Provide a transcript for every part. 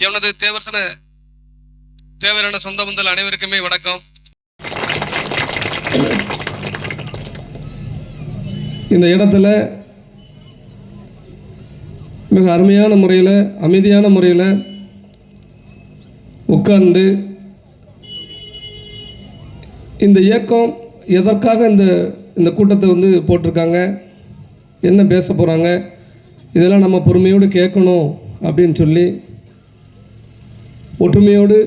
எனது தேவர்சன தேவரான சொந்த பந்தல் அனைவருக்குமே வணக்கம். இந்த இடத்துல மிக அருமையான முறையில் அமைதியான முறையில் உட்கார்ந்து இந்த இயக்கம் எதற்காக இந்த இந்த கூட்டத்தை வந்து போட்டிருக்காங்க என்ன பேச போகிறாங்க இதெல்லாம் நம்ம பொறுமையோடு கேட்கணும் அப்படின்னு சொல்லி ஒற்றுமையோடு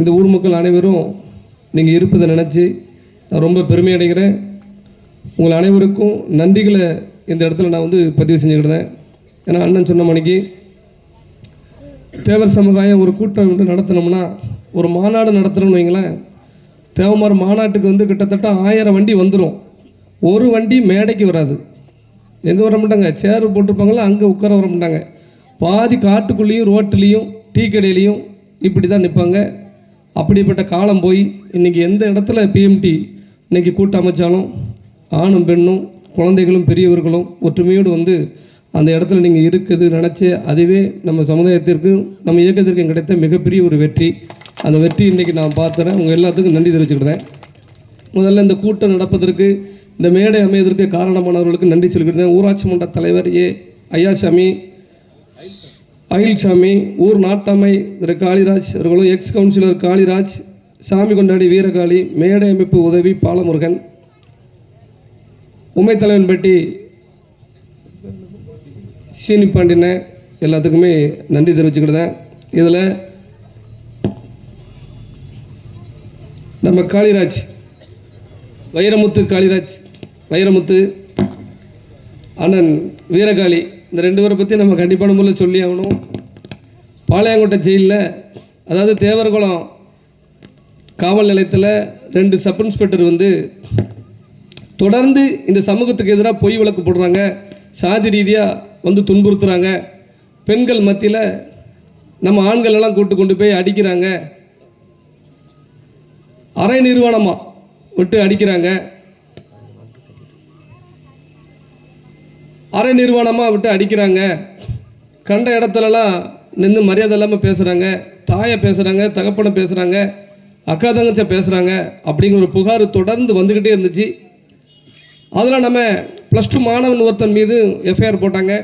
இந்த ஊர் மக்கள் அனைவரும் நீங்கள் இருப்பதை நினச்சி நான் ரொம்ப பெருமை அடைகிறேன் உங்கள் அனைவருக்கும் நன்றிகளை இந்த இடத்துல நான் வந்து பதிவு செஞ்சுக்கிட்டேன். ஏன்னா அண்ணன் சொன்ன மணிக்கு தேவர் சமுதாயம் ஒரு கூட்டம் வந்து நடத்தினோம்னா ஒரு மாநாடு நடத்துகிறோம்னு வைங்களேன். தேவமார் மாநாட்டுக்கு வந்து கிட்டத்தட்ட ஆயிரம் வண்டி வந்துடும் ஒரு வண்டி மேடைக்கு வராது. எங்கே வர மாட்டாங்க? சேர் போட்டிருப்பாங்களோ அங்கே உட்கார வர மாட்டாங்க. பாதி காட்டுக்குள்ளேயும் ரோட்டுலேயும் டீ கடையிலையும் இப்படி தான் நிற்பாங்க அப்படிப்பட்ட காலம் போய் இன்றைக்கி எந்த இடத்துல பிஎம்டி இன்றைக்கி கூட்டம் அமைச்சாலும் ஆணும் பெண்ணும் குழந்தைகளும் பெரியவர்களும் ஒற்றுமையோடு வந்து அந்த இடத்துல நீங்கள் இருக்குது நினச்சி அதுவே நம்ம சமுதாயத்திற்கும் நம்ம இயக்கத்திற்கும் கிடைத்த மிகப்பெரிய ஒரு வெற்றி. அந்த வெற்றி இன்றைக்கி நான் பார்த்துறேன். உங்கள் எல்லாத்துக்கும் நன்றி தெரிவிச்சுக்கிறேன். முதல்ல இந்த கூட்டம் நடப்பதற்கு இந்த மேடை அமைவதற்கு காரணமானவர்களுக்கு நன்றி சொல்லிக்கிட்டேன் ஊராட்சி மன்ற தலைவர் ஏ. ஐயாசாமி அகில்சாமி ஊர் நாட்டாமை திரு காளிராஜ் அவர்களும் எக்ஸ் கவுன்சிலர் காளிராஜ் சாமி கொண்டாடி வீரகாளி மேடை அமைப்பு உதவி பாலமுருகன் உமை தலைவன்பட்டி சீனி பாண்டின எல்லாத்துக்குமே நன்றி தெரிவிச்சுக்கிட்டேன் இதில் நம்ம காளிராஜ் வைரமுத்து காளிராஜ் வைரமுத்து அண்ணன் வீரகாளி இந்த ரெண்டு பேரை பற்றி நம்ம கண்டிப்பான முறையில் சொல்லி ஆகணும். பாளையங்கோட்டை ஜெயிலில் அதாவது தேவர்குளம் காவல் நிலையத்தில் ரெண்டு சப் இன்ஸ்பெக்டர் வந்து தொடர்ந்து இந்த சமூகத்துக்கு எதிராக பொய் விளக்கு போடுறாங்க. சாதி ரீதியாக வந்து துன்புறுத்துகிறாங்க பெண்கள் மத்தியில் நம்ம ஆண்கள் எல்லாம் கூட்டு கொண்டு போய் அடிக்கிறாங்க. அரை நிறுவனமாக விட்டு அடிக்கிறாங்க. அரை நிர்வாணமாக விட்டு அடிக்கிறாங்க. கண்ட இடத்துலலாம் நின்று மரியாதை இல்லாமல் பேசுகிறாங்க தாயை பேசுகிறாங்க தகப்பனை பேசுகிறாங்க அக்கா தங்கச்ச பேசுகிறாங்க அப்படிங்கிற ஒரு புகார் தொடர்ந்து வந்துக்கிட்டே இருந்துச்சு. அதில் நம்ம ப்ளஸ் டூ மாணவன் ஒருத்தன் மீது எஃப்ஐஆர் போட்டாங்க.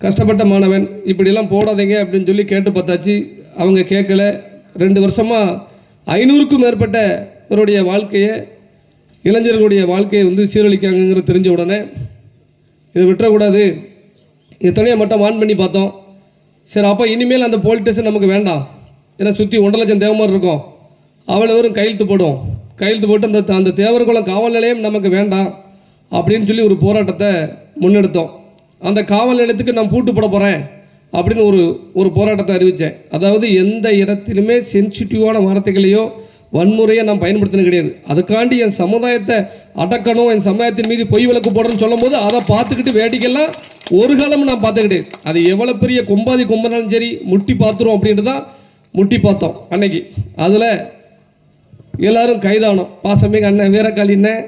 கஷ்டப்பட்ட மாணவன். இப்படிலாம் போடாதீங்க அப்படின்னு சொல்லி கேட்டு பார்த்தாச்சு. அவங்க கேட்கல. ரெண்டு வருஷமாக ஐநூறுக்கும் மேற்பட்டவருடைய வாழ்க்கையை இளைஞர்களுடைய வாழ்க்கையை வந்து சீரழிக்காங்கங்கிற தெரிஞ்ச உடனே இதை விட்டுறக்கூடாது. எத்தனையோ மட்டும் ஆன் பண்ணி பார்த்தோம். சரி அப்போ இனிமேல் அந்த போலீஸ் ஸ்டேஷன் நமக்கு வேண்டாம். ஏன்னா சுற்றி ஒன்றரை லட்சம் தேவமார் இருக்கும். அவளை வரும் கையெழுத்து போடும். கையெழுத்து போட்டு அந்த அந்த தேவர்குளம் காவல் நிலையம் நமக்கு வேண்டாம் அப்படின்னு சொல்லி ஒரு போராட்டத்தை முன்னெடுத்தோம். அந்த காவல் நிலையத்துக்கு நான் பூட்டு போட போகிறேன் அப்படின்னு ஒரு ஒரு போராட்டத்தை அறிவித்தேன் அதாவது எந்த இடத்திலுமே சென்சிட்டிவான வார்த்தைகளையோ வன்முறையை நான் பயன்படுத்தினது கிடையாது. அதுக்காண்டி என் சமுதாயத்தை அடக்கணும் என் சமுதாயத்தின் மீது பொய் விளக்கு போடுறேன்னு சொல்லும்போது அதை பார்த்துக்கிட்டு வேடிக்கைலாம் ஒரு காலம் நான் பார்த்து கிடையாது. அது எவ்வளோ பெரிய கொம்பாதி கொம்பனாலும் சரி முட்டி பார்த்துரும் அப்படின்ட்டு தான் முட்டி பார்த்தோம் அன்னைக்கு. அதில் எல்லாரும் கைதானோம். பாசமிக அண்ணன் வீரக்காளி அண்ணன்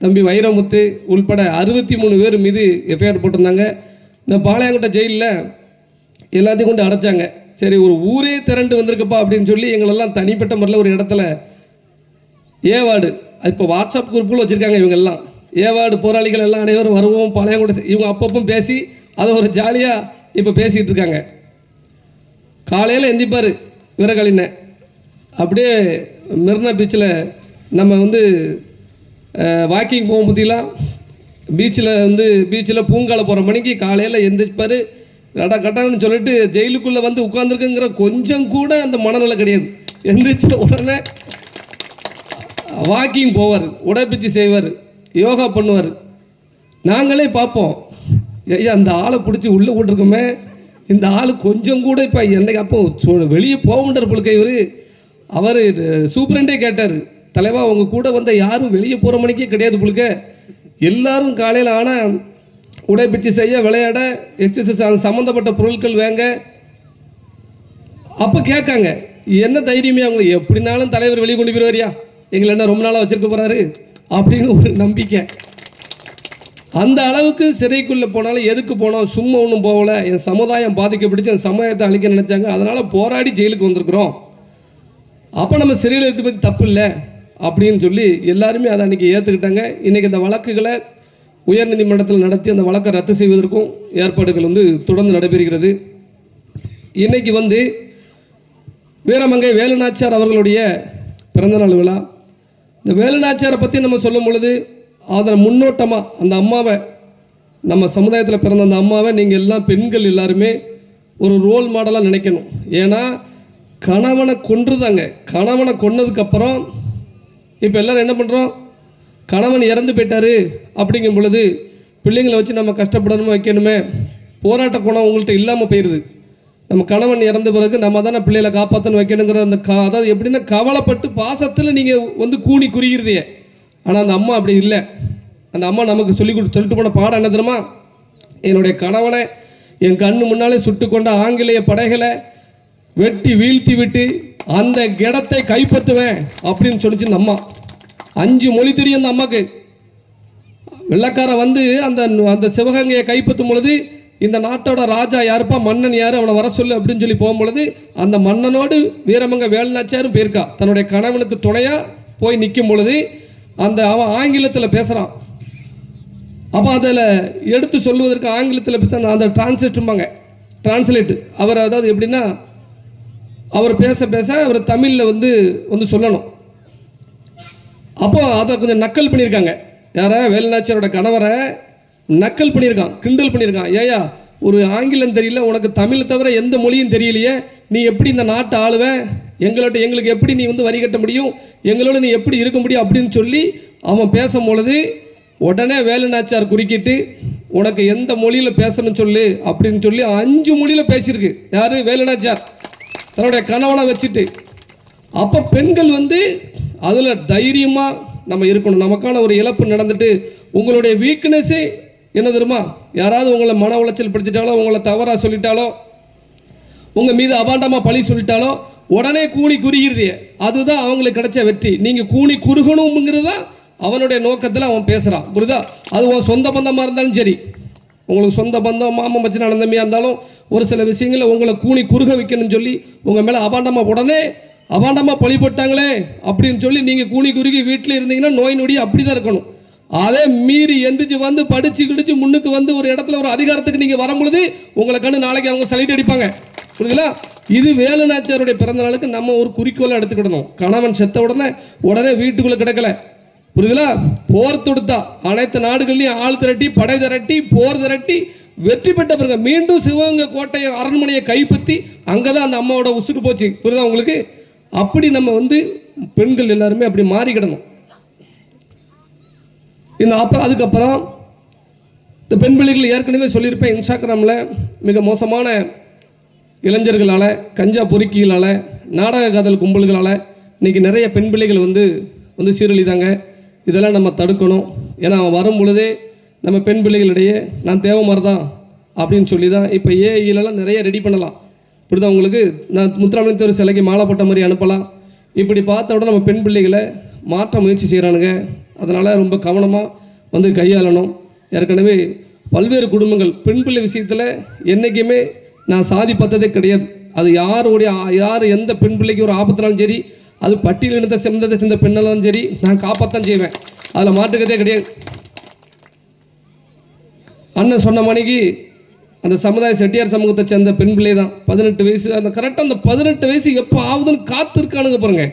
தம்பி வைரமுத்து உள்பட அறுபத்தி மூணு பேர் மீது எஃப்ஐஆர் போட்டிருந்தாங்க. இந்த பாளையங்கோட்டை ஜெயிலில் எல்லாத்தையும் கொண்டு அடைச்சாங்க. சரி ஒரு ஊரே திரண்டு வந்திருக்குப்பா அப்படின்னு சொல்லி எங்களெல்லாம் தனிப்பட்ட முறையில் ஒரு இடத்துல ஏவார்டு இப்போ வாட்ஸ்அப் குரூப்புகள் வச்சுருக்காங்க இவங்கெல்லாம். ஏவாடு ஏவார்டு போராளிகள் எல்லாம் அனைவரும் வருவோம் பழைய கூட இவங்க அப்பப்போ பேசி அதை ஒரு ஜாலியாக இப்போ பேசிக்கிட்டு இருக்காங்க. காலையில் எந்திப்பார் வீரகாலின அப்படியே மெரினா பீச்சில் நம்ம வந்து வாக்கிங் போகும் பற்றிலாம் பீச்சில் வந்து பீச்சில் பூங்கால போகிற மணிக்கு காலையில் எந்திரிப்பார். கடா கட்டான்னு சொல்லிட்டு ஜெயிலுக்குள்ளே வந்து உட்காந்துருக்குங்கிற கொஞ்சம் கூட அந்த மனநிலை கிடையாது. எந்திரிச்ச உடனே வாக்கிங் போவார் உடற்பயிற்சி செய்வார் யோகா பண்ணுவார். நாங்களே பார்ப்போம். ஐயா அந்த ஆளை பிடிச்சி உள்ளே விட்டுருக்கோமே. இந்த ஆள் கொஞ்சம் கூட இப்போ என்னைக்கு அப்போ வெளியே போக மாட்டார் புழுக்க இவர். அவர் சூப்பரண்டே கேட்டார். தலைவா அவங்க கூட வந்த யாரும் வெளியே போகிற மணிக்கே கிடையாது புழுக்க எல்லாரும் காலையில் ஆனால் உடைப்பிச்சு செய்ய விளையாட எக்ஸசைஸ் அது சம்மந்தப்பட்ட பொருட்கள் வாங்க. அப்போ கேட்காங்க என்ன தைரியமே அவங்க எப்படினாலும் தலைவர் வெளியே கொண்டு போயிடுவாரியா எங்களை என்ன ரொம்ப நாளாக வச்சிருக்க போகிறாரு அப்படின்னு ஒரு நம்பிக்கை. அந்த அளவுக்கு சிறைக்குள்ளே போனாலும் எதுக்கு போனோம்? சும்மா ஒன்றும் போகலை. என் சமுதாயம் பாதிக்கப்பட்டுச்சு. என் சமுதாயத்தை அழிக்க நினச்சாங்க. அதனால் போராடி ஜெயிலுக்கு வந்திருக்கிறோம். அப்போ நம்ம சிறையில் இருக்க பற்றி தப்பு இல்லை. அப்படின்னு சொல்லி எல்லாருமே அதை அன்றைக்கி ஏற்றுக்கிட்டாங்க இன்றைக்கி இந்த வழக்குகளை உயர்நீதிமன்றத்தில் நடத்தி அந்த வழக்கை ரத்து செய்வதற்கும் ஏற்பாடுகள் வந்து தொடர்ந்து நடைபெறுகிறது. இன்னைக்கு வந்து வீரமங்கை வேலுநாச்சியார் அவர்களுடைய பிறந்தநாள் விழா. இந்த வேலுநாச்சியாரை பற்றி நம்ம சொல்லும் பொழுது அதில் முன்னோட்டமாக அந்த அம்மாவை நம்ம சமுதாயத்தில் பிறந்த அந்த அம்மாவை நீங்கள் எல்லாம் பெண்கள் எல்லாருமே ஒரு ரோல் மாடலாக நினைக்கணும். ஏன்னா கணவனை கொன்றுதாங்க. கணவனை கொன்னதுக்கப்புறம் இப்போ எல்லோரும் என்ன பண்ணுறோம் கணவன் இறந்து போயிட்டாரு அப்படிங்கும் பொழுது பிள்ளைங்களை வச்சு நம்ம கஷ்டப்படணுமே வைக்கணுமே? போராட்ட குணம் உங்கள்கிட்ட இல்லாமல் போயிடுது நம்ம கணவன் இறந்த பிறகு நம்ம தானே பிள்ளைகளை காப்பாற்றணும் வைக்கணுங்கிற அந்த க அதாவது எப்படின்னா கவலைப்பட்டு பாசத்தில் நீங்கள் வந்து கூனி குறியிறதே ஆனால் அந்த அம்மா அப்படி இல்லை. அந்த அம்மா நமக்கு சொல்லி கொடு சொல்லிட்டு போன பாடம் என்ன தெரியுமா? என்னுடைய கணவனை என் கண்ணு முன்னாலே சுட்டு கொண்ட ஆங்கிலேய படைகளை வெட்டி வீழ்த்தி விட்டு அந்த கிடத்தை கைப்பற்றுவேன் அப்படின்னு சொல்லிச்சு இந்த அம்மா. அஞ்சு மொழி தெரியும் அந்த அம்மாக்கு. வெள்ளக்காரன் வந்து அந்த அந்த சிவகங்கையை கைப்பற்றும் பொழுது இந்த நாட்டோட ராஜா யாருப்பா மன்னன் யார் அவனை வர சொல்லு அப்படின்னு சொல்லி போகும் பொழுது அந்த மன்னனோடு வீரமங்க வேலுநாச்சியாரும் போயிருக்கா. தன்னுடைய கணவனுக்கு துணையாக போய் நிற்கும் பொழுது அந்த அவன் ஆங்கிலத்தில் பேசுகிறான் அப்போ அதில் எடுத்து சொல்லுவதற்கு ஆங்கிலத்தில் பேச அந்த டிரான்ஸ்லேட்டும்பாங்க டிரான்ஸ்லேட்டு அவர் அதாவது எப்படின்னா அவர் பேச பேச அவர் தமிழில் வந்து வந்து சொல்லணும். அப்போ அதை கொஞ்சம் நக்கல் பண்ணியிருக்காங்க யார? வேலுநாச்சியாரோட கணவரை நக்கல் பண்ணியிருக்கான் கிண்டல் பண்ணியிருக்கான் ஏயா ஒரு ஆங்கிலம் தெரியல உனக்கு தமிழ் தவிர எந்த மொழியும் தெரியலையே. நீ எப்படி இந்த நாட்டை ஆளுவ? எங்களோட எங்களுக்கு எப்படி நீ வந்து வரி கட்ட முடியும்? எங்களோட நீ எப்படி இருக்க முடியும் அப்படின்னு சொல்லி அவன் பேசும் பொழுது உடனே வேலுநாச்சியார் குறுக்கிட்டு உனக்கு எந்த மொழியில் பேசணும்னு சொல்லு அப்படின்னு சொல்லி அஞ்சு மொழியில் பேசியிருக்கு. யார்? வேலுநாச்சியார். தன்னுடைய கணவனை வச்சுட்டு. அப்போ பெண்கள் வந்து அதில் தைரியமாக நம்ம இருக்கணும். நமக்கான ஒரு இழப்பு நடந்துட்டு உங்களுடைய வீக்னஸ்ஸே என்ன தெரியுமா? யாராவது உங்களை மன உளைச்சல் படுத்திட்டாலோ உங்களை தவறாக சொல்லிட்டாலோ உங்கள் மீது அபாண்டமாக பழி சொல்லிட்டாலோ உடனே கூனி குறுகிறது அதுதான் அவங்களுக்கு கிடைச்ச வெற்றி. நீங்கள் கூனி குறுகணுங்கிறது தான் அவனுடைய நோக்கத்தில் அவன் பேசுகிறான் புரியுதா? அது உன் சொந்த பந்தமாக இருந்தாலும் சரி. உங்களுக்கு சொந்த பந்தம் மாமன் மச்சின நடந்தமையாக இருந்தாலும் ஒரு சில விஷயங்களில் உங்களை கூனி குறுக வைக்கணும்னு சொல்லி உங்கள் மேலே அபாண்டமாக உடனே அபாண்டமாக பழி போட்டாங்களே அப்படின்னு சொல்லி நீங்கள் கூனி குறுகி வீட்டில் இருந்தீங்கன்னா நோய் நொடி அப்படி தான் இருக்கணும். அதே மீறி எந்திரிச்சு வந்து படிச்சு கிடிச்சு முன்னுக்கு வந்து ஒரு இடத்துல ஒரு அதிகாரத்துக்கு நீங்கள் வரும்பொழுது உங்களை கண்டு நாளைக்கு அவங்க சலிட்டு அடிப்பாங்க. புரியுதுங்களா இது வேலுநாச்சியாருடைய பிறந்த நாளுக்கு நம்ம ஒரு குறிக்கோளை எடுத்துக்கிடணும். கணவன் செத்த உடனே உடனே வீட்டுக்குள்ளே கிடக்கல. புரியுதுங்களா போர் தொடுத்தா. அனைத்து நாடுகள்லையும் ஆள் திரட்டி படை திரட்டி போர் திரட்டி வெற்றி பெற்ற பிறகு மீண்டும் சிவகங்கை கோட்டையை அரண்மனையை கைப்பற்றி அங்கே தான் அந்த அம்மாவோட உசுக்கு போச்சு. புரியுதா உங்களுக்கு? அப்படி நம்ம வந்து பெண்கள் எல்லாருமே அப்படி மாறிக்கிடணும். இந்த அப்புறம் அதுக்கப்புறம் இந்த பெண் பிள்ளைகள் ஏற்கனவே சொல்லியிருப்பேன் இன்ஸ்டாகிராமில் மிக மோசமான இளைஞர்களால் கஞ்சா பொறுக்கிகளால் நாடக காதல் கும்பல்களால் இன்றைக்கி நிறைய பெண் பிள்ளைகள் வந்து வந்து சீரழிதாங்க. இதெல்லாம் நம்ம தடுக்கணும். ஏன்னா அவன் வரும் பொழுதே நம்ம பெண் பிள்ளைகளிடையே நான் தேவை மாதிரி தான் அப்படின்னு சொல்லி தான் இப்போ ஏஐலலாம் நிறைய ரெடி பண்ணலாம். இப்படிதான் உங்களுக்கு நான் முத்துராமலிங்க சிலைக்கு மாலை போட்ட மாதிரி அனுப்பலாம். இப்படி பார்த்த உடனே நம்ம பெண் பிள்ளைகளை மாற்ற முயற்சி செய்கிறானுங்க அதனால் ரொம்ப கவனமாக வந்து கையாளணும். ஏற்கனவே பல்வேறு குடும்பங்கள் பெண் பிள்ளை விஷயத்தில் என்றைக்குமே நான் சாதி பார்த்ததே கிடையாது. அது யாருடைய யார் எந்த பெண் பிள்ளைக்கு ஒரு ஆபத்தினாலும் சரி அது பட்டியலினத்தை செந்ததை சேர்ந்த பெண்ணாலும் சரி நான் காப்பாற்றான் செய்வேன். அதில் மாட்டுக்கதே கிடையாது. அண்ணன் சொன்ன மணிக்கு அந்த சமுதாய செட்டியார் சமூகத்தை சேர்ந்த பெண் பிள்ளை தான் பதினெட்டு வயசு அந்த கரெக்டாக அந்த பதினெட்டு வயசு எப்போ ஆகுதுன்னு காத்திருக்கானுங்க பாருங்க.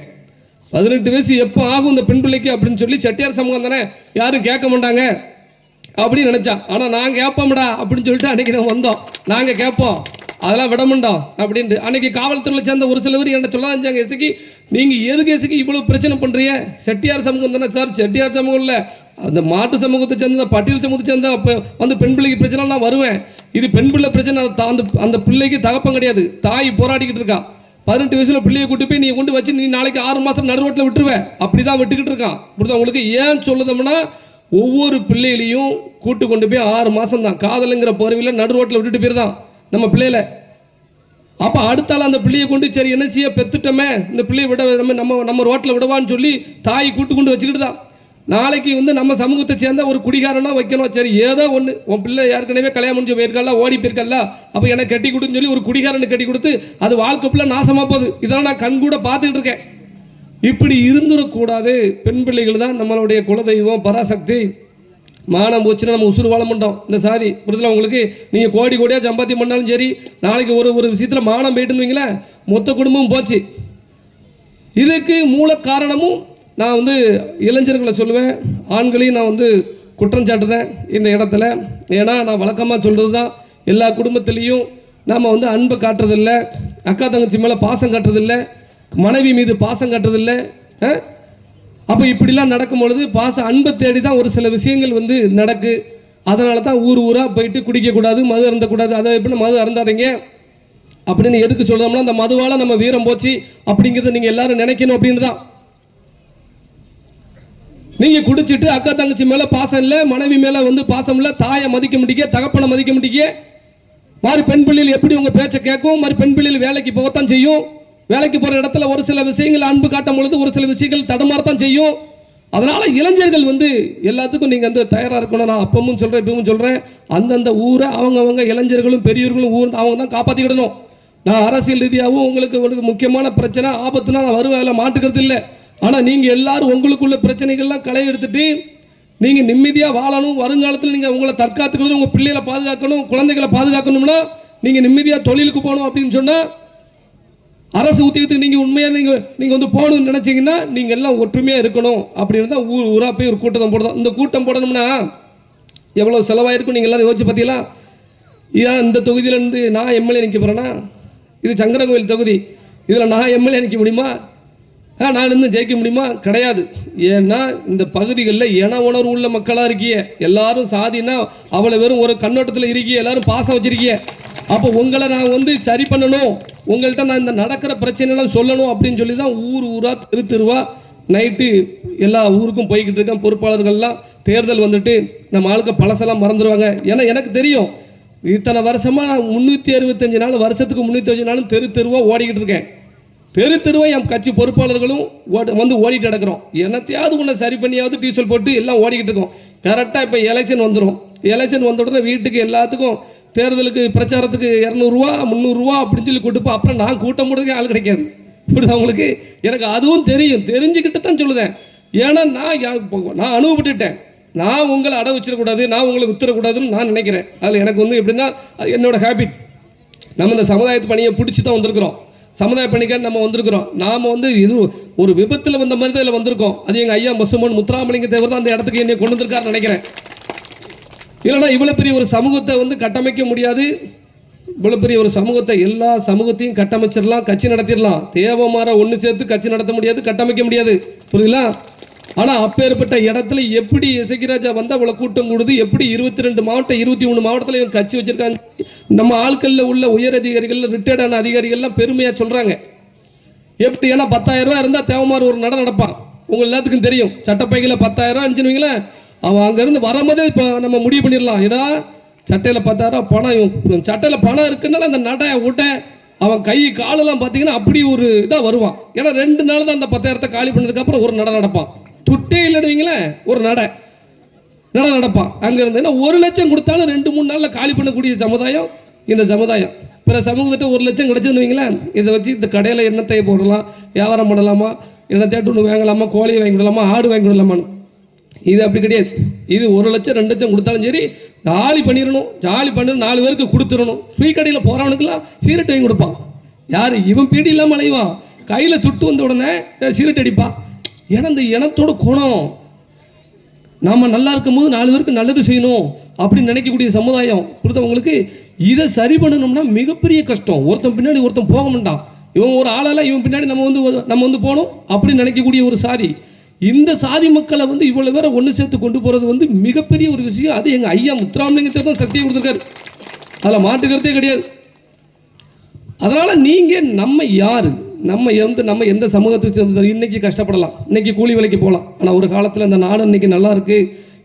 பதினெட்டு வயசு எப்போ ஆகும் இந்த பெண் பிள்ளைக்கு அப்படின்னு சொல்லி செட்டியார் சமூகம் தானே யாரும் கேட்க மாட்டாங்க. அப்படின்னு நினச்சா ஆனால் நாங்கள் கேட்போம்டா அப்படின்னு சொல்லிட்டு அன்னைக்கு நாங்கள் வந்தோம். நாங்கள் கேட்போம். அதெல்லாம் விட அப்படின்ட்டு. அன்னைக்கு காவல்துறையில் சேர்ந்த ஒரு சில பேர் என்ன சொல்ல செஞ்சாங்க எசுக்கி நீங்கள் எதுக்கு எசுக்கி இவ்வளோ பிரச்சனை பண்ணுறீங்க செட்டியார் சமூகம் தானே சார் செட்டியார் சமூகம் இல்லை. அந்த மாட்டு சமூகத்தை சேர்ந்த பட்டியல் சமூகத்தை சேர்ந்த அப்போ வந்து பெண் பிள்ளைக்கு பிரச்சனை நான் வருவேன். இது பெண் பிள்ளை பிரச்சனை தா- அந்த அந்த பிள்ளைக்கு தகப்பம் கிடையாது. தாய் போராடிக்கிட்டு இருக்கா. பதினெட்டு வயசுல பிள்ளையை கூட்டு போய் நீ கொண்டு வச்சு நீ நாளைக்கு ஆறு மாதம் நடு ரோட்டில் அப்படி அப்படிதான் விட்டுக்கிட்டு இருக்கான். புரியுதா? உங்களுக்கு ஏன் சொல்லுதோம்னா ஒவ்வொரு பிள்ளைகளையும் கூட்டு கொண்டு போய் ஆறு மாதம் தான் காதலுங்கிற போர்வையில் நடு ரோட்டில் விட்டுட்டு போயிருந்தான். நம்ம பிள்ளையில. அப்போ அடுத்தால அந்த பிள்ளையை கொண்டு சரி என்ன செய்ய? பெத்துட்டோமே. இந்த பிள்ளையை விட நம்ம நம்ம நம்ம ரோட்டில் விடவான்னு சொல்லி தாய் கூட்டு கொண்டு வச்சுக்கிட்டு தான். நாளைக்கு வந்து நம்ம சமூகத்தை சேர்ந்த ஒரு குடிகாரனா வைக்கணும். சரி ஏதோ ஒன்று உன் பிள்ளை ஏற்கனவே கல்யாணம் முடிஞ்சு போயிருக்கல ஓடி போயிருக்கல அப்போ எனக்கு கட்டி கொடுன்னு சொல்லி ஒரு குடிகாரனுக்கு கட்டி கொடுத்து அது வாழ்க்கை பிள்ளை நாசமாக போகுது. இதெல்லாம் நான் கண் கூட பார்த்துக்கிட்டு இருக்கேன். இப்படி இருந்துடக்கூடாது. பெண் பிள்ளைகள் தான் நம்மளுடைய குலதெய்வம் பராசக்தி. மானம் போச்சுன்னா நம்ம உசுறு வாழ மாட்டோம். இந்த சாதி புரிதல உங்களுக்கு? நீங்கள் கோடி கோடியாக சம்பாத்தியம் பண்ணாலும் சரி நாளைக்கு ஒரு ஒரு விஷயத்தில் மானம் போயிட்டுன்னு வைங்களேன் மொத்த குடும்பமும் போச்சு. இதுக்கு மூல காரணமும் நான் வந்து இளைஞர்களை சொல்லுவேன். ஆண்களையும் நான் வந்து குற்றம் சாட்டுறேன் இந்த இடத்துல. ஏன்னா நான் வழக்கமாக சொல்கிறது தான் எல்லா குடும்பத்திலையும் நாம் வந்து அன்பை காட்டுறதில்ல. அக்கா தங்கச்சி மேலே பாசம் காட்டுறதில்ல. மனைவி மீது பாசம் காட்டுறதில்லை. அப்போ இப்படிலாம் நடக்கும் பொழுது பாசம் அன்பை தேடி தான் ஒரு சில விஷயங்கள் வந்து நடக்கு. அதனால தான் ஊர் ஊராக போயிட்டு குடிக்கக்கூடாது மது அருந்தக்கூடாது. அதை எப்படி மது அருந்தாதீங்க? அப்படின்னு எதுக்கு சொல்கிறோம்னா அந்த மதுவால் நம்ம வீரம் போச்சு அப்படிங்கிறத நீங்கள் எல்லாரும் நினைக்கணும் அப்படின்னு தான் நீங்கள் குடிச்சிட்டு அக்கா தங்கச்சி மேலே பாசம் இல்லை மனைவி மேலே வந்து பாசம் இல்லை தாயை மதிக்க முடிய தகப்பனை மதிக்க முடிய மாதிரி பெண் பிள்ளைகள் எப்படி உங்கள் பேச்சை கேட்கும்? மாதிரி பெண் பிள்ளைகள் வேலைக்கு போகத்தான் செய்யும். வேலைக்கு போற இடத்துல ஒரு சில விஷயங்கள் அன்பு காட்டும் பொழுது ஒரு சில விஷயங்கள் தடுமாறத்தான் செய்யும். அதனால இளைஞர்கள் வந்து எல்லாத்துக்கும் நீங்க வந்து தயாரா இருக்கணும். நான் அப்பவும் சொல்றேன் இப்பவும் சொல்றேன். அந்தந்த ஊரை அவங்கவங்க இளைஞர்களும் பெரியவர்களும் ஊர் அவங்க தான் காப்பாத்திக்கிடணும். நான் அரசியல் ரீதியாகவும் உங்களுக்கு உங்களுக்கு முக்கியமான பிரச்சனை ஆபத்துனா நான் வருவேன் அதில் மாட்டுக்கிறது இல்லை. ஆனால் நீங்கள் எல்லாரும் உங்களுக்குள்ள பிரச்சனைகள்லாம் களை எடுத்துட்டு நீங்கள் நிம்மதியாக வாழணும். வருங்காலத்தில் நீங்கள் உங்களை தற்காத்துக்கணும் உங்கள் பிள்ளைகளை பாதுகாக்கணும் குழந்தைகளை பாதுகாக்கணும்னா நீங்கள் நிம்மதியாக தொழிலுக்கு போகணும் அப்படின்னு சொன்னால் அரசு உத்தியோகத்துக்கு நீங்கள் உண்மையாக நீங்கள் நீங்கள் வந்து போகணும்னு நினச்சிங்கன்னா நீங்கள் எல்லாம் ஒற்றுமையாக இருக்கணும் அப்படின்னு தான் ஊர் ஊராக போய் ஒரு கூட்டம் போடுறோம். இந்த கூட்டம் போடணும்னா எவ்வளோ செலவாயிருக்கும் நீங்கள் எல்லாம் யோசிச்சு பார்த்தீங்களா? ஏன் இந்த தொகுதியிலேருந்து நான் எம்எல்ஏ நிற்க போகிறேன்னா இது சங்கரங்கோயில் தொகுதி. இதில் நான் எம்எல்ஏ நிற்க முடியுமா? ஆ நான் இன்னும் ஜெயிக்க முடியுமா? கிடையாது. ஏன்னா இந்த பகுதிகளில் இன உணர்வு உள்ள மக்களாக இருக்கிய எல்லாரும் சாதினா அவ்வளோ வெறும் ஒரு கண்ணோட்டத்தில் இருக்கிய எல்லாரும் பாசம் வச்சிருக்கிய அப்போ உங்களை நான் வந்து சரி பண்ணணும். உங்கள்கிட்ட நான் இந்த நடக்கிற பிரச்சனைலாம் சொல்லணும் அப்படின்னு சொல்லி தான் ஊர் ஊராக தெரு தெருவா நைட்டு எல்லா ஊருக்கும் போய்கிட்டு இருக்கேன். பொறுப்பாளர்கள்லாம் தேர்தல் வந்துட்டு நம்ம ஆளுக்கு பழசெல்லாம் மறந்துடுவாங்க ஏன்னா எனக்கு தெரியும் இத்தனை வருஷமாக நான் முந்நூற்றி அறுபத்தஞ்சு நாள் வருஷத்துக்கு முந்நூற்றி அஞ்சு நாளும் தெரு தெருவாக ஓடிக்கிட்டு இருக்கேன். தெரு தெருவாக என் கட்சி பொறுப்பாளர்களும் ஓட- வந்து ஓடிட்டு கிடக்கிறோம் என்னத்தையாவது ஒன்றை சரி பண்ணியாவது டீசல் போட்டு எல்லாம் ஓடிக்கிட்டு இருக்கோம். கரெக்டாக இப்போ எலெக்ஷன் வந்துடும் எலெக்ஷன் வந்த உடனே வீட்டுக்கு எல்லாத்துக்கும் தேர்தலுக்கு பிரச்சாரத்துக்கு இரநூறுவா முந்நூறுரூவா அப்படின்னு சொல்லி கொடுப்போம் அப்புறம் நான் கூட்டம் போடுறதுக்கு ஆள் கிடைக்காது. புரியுதா அவங்களுக்கு எனக்கு அதுவும் தெரியும். தெரிஞ்சுக்கிட்டு தான் சொல்லுதேன். ஏன்னா நான் நான் அனுபவப்பட்டுட்டேன் நான் உங்களை அட வச்சிடக்கூடாது நான் உங்களை வித்துறக்கூடாதுன்னு நான் நினைக்கிறேன். அதில் எனக்கு வந்து எப்படின்னா அது என்னோட ஹேபிட் நம்ம இந்த சமுதாயத்து பணியை பிடிச்சி தான் வந்திருக்கிறோம். சமுதாய பணிக்காக நம்ம வந்திருக்கிறோம். நாம் வந்து இது ஒரு விபத்தில் வந்த மாதிரி தான் இதில் வந்திருக்கோம். அது எங்கள் ஐயா பசுமன் முத்துராமலிங்க தேவர் தான் அந்த இடத்துக்கு என்னை கொண்டு வந்திருக்காருன்னு நினைக்கிறேன். இல்லைன்னா இவ்வளோ பெரிய ஒரு சமூகத்தை வந்து கட்டமைக்க முடியாது. இவ்வளோ பெரிய ஒரு சமூகத்தை எல்லா சமூகத்தையும் கட்டமைச்சிடலாம் கட்சி நடத்திடலாம். தேவமாற ஒன்று சேர்த்து கட்சி நடத்த முடியாது கட்டமைக்க முடியாது. புரியுதுங்களா? ஆனால் அப்பேற்பட்ட இடத்துல எப்படி இசைக்கிராஜா வந்து அவ்வளோ கூட்டம் கூடுது? எப்படி இருபத்தி ரெண்டு மாவட்டம் இருபத்தி மூணு மாவட்டத்தில் இவங்க கட்சி வச்சிருக்காங்க? நம்ம ஆட்களில் உள்ள உயர் அதிகாரிகள் ரிட்டையர்டான அதிகாரிகள்லாம் பெருமையாக சொல்கிறாங்க எப்படி ஏன்னா பத்தாயிரம் ரூபா இருந்தால் தேவமாறு ஒரு நட நடப்பான். உங்க எல்லாத்துக்கும் தெரியும். சட்டப்பைகளில் பத்தாயிரம் ரூபா இருந்துச்சுன்னு வைங்களேன் அவன் அங்கேருந்து வரும்போதே இப்போ நம்ம முடிவு பண்ணிடலாம். ஏன்னா சட்டையில் பார்த்தாரா பணம் இவன் சட்டையில் பணம் இருக்குன்னால அந்த நடை உடை அவன் கை காலெல்லாம் பார்த்தீங்கன்னா அப்படி ஒரு இதாக வருவான். ஏன்னா ரெண்டு நாள் தான் அந்த பத்தாயிரத்தை காலி பண்ணதுக்கப்புறம் ஒரு நடை நடப்பான். துட்டே இல்லைன்னு ஒரு நடை. நடை நடப்பான். அங்கேருந்து ஏன்னா ஒரு லட்சம் கொடுத்தாலும் ரெண்டு மூணு நாளில் காலி பண்ணக்கூடிய சமுதாயம் இந்த சமுதாயம். பிற சமூகத்திட்ட ஒரு லட்சம் கிடைச்சதுன்னு வைங்களேன் இதை வச்சு இந்த கடையில் எண்ணத்தை போடலாம் வியாபாரம் பண்ணலாமா எண்ணத்தையாட்டு ஒன்று வாங்கலாமா கோழியை வாங்கிவிடலாமா ஆடு வாங்கி விடலாமான்னு இது அப்படி கிடையாது. இது ஒரு லட்சம் ரெண்டு லட்சம் கொடுத்தாலும் சரி ஜாலி பண்ணிடணும் ஜாலி பண்ணி நாலு பேருக்கு கொடுத்துடணும் டீ கடையில் போகிறவனுக்கெல்லாம் சீரட் வாங்கி கொடுப்பான். யார்? இவன் பீடி இல்லாமல் அலைவான். கையில் துட்டு வந்த உடனே சீரட் அடிப்பான் ஏன்னா இந்த இனத்தோட குணம். நாம நல்லா இருக்கும் போது நாலு பேருக்கு நல்லது செய்யணும் அப்படின்னு நினைக்கக்கூடிய சமுதாயம் கொடுத்தவங்களுக்கு இதை சரி பண்ணணும்னா மிகப்பெரிய கஷ்டம். ஒருத்தன் பின்னாடி ஒருத்தன் போக மாட்டான். இவன் ஒரு ஆளால் இவன் பின்னாடி நம்ம வந்து நம்ம வந்து போகணும் அப்படின்னு நினைக்கக்கூடிய ஒரு சாதி. இந்த சாதி மக்களை வந்து இவ்வளவு பேரை ஒன்று சேர்த்து கொண்டு போகிறது வந்து மிகப்பெரிய ஒரு விஷயம். அது எங்கள் ஐயா முத்துராமலிங்கத்தை தான் சக்தியை கொடுத்துருக்காரு. அதில் மாட்டுக்கிறதே கிடையாது. அதனால நீங்க நம்ம யார்? நம்ம வந்து நம்ம எந்த சமூகத்தை சேர்ந்து இன்னைக்கு கஷ்டப்படலாம். இன்னைக்கு கூலி வேலைக்கு போகலாம். ஆனால் ஒரு காலத்தில் இந்த நாடு இன்னைக்கு நல்லா இருக்கு.